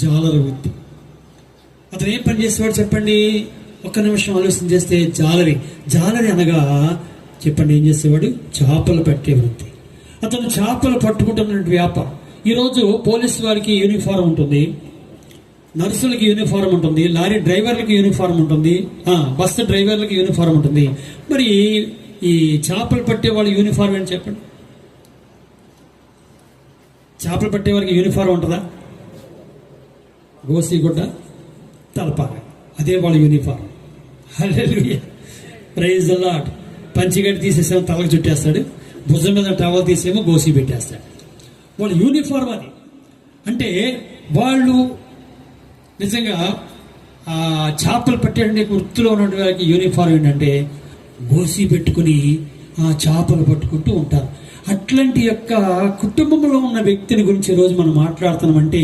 జాలర వృత్తి అతను ఏం పని చేసేవాడు చెప్పండి? ఒక్క నిమిషం ఆలోచన చేస్తే జాలరి జాలరి అనగా చెప్పండి ఏం చేసేవాడు? చేపలు పట్టే వృత్తి. అతను చేపలు పట్టుకుంటున్న వ్యాపారం. ఈరోజు పోలీసు వారికి యూనిఫారం ఉంటుంది. నర్సులకి యూనిఫారం ఉంటుంది. లారీ డ్రైవర్లకి యూనిఫారం ఉంటుంది. బస్సు డ్రైవర్లకి యూనిఫారం ఉంటుంది. మరి ఈ చేపలు పట్టే వాళ్ళ యూనిఫారం అని చెప్పండి? చేపలు పట్టే వారికి యూనిఫారం ఉంటుందా? గోసిగుడ్డ తలపాక అదే వాళ్ళ uniform hallelujah praise the lord పంచిగడ్డి తీసేసేమో తలకు చుట్టేస్తాడు భుజం మీద టవల్ తీసేమో గోసి పెట్టేస్తాడు వాళ్ళ యూనిఫామ్ అది అంటే వాళ్ళు నిజంగా ఆ చేపలు పట్టే వృత్తిలో ఉన్న వారికి యూనిఫామ్ ఏంటంటే గోసి పెట్టుకుని ఆ చేపలు పట్టుకుంటూ ఉంటారు అట్లాంటి యొక్క కుటుంబంలో ఉన్న వ్యక్తిని గురించి ఈరోజు మనం మాట్లాడుతున్నామంటే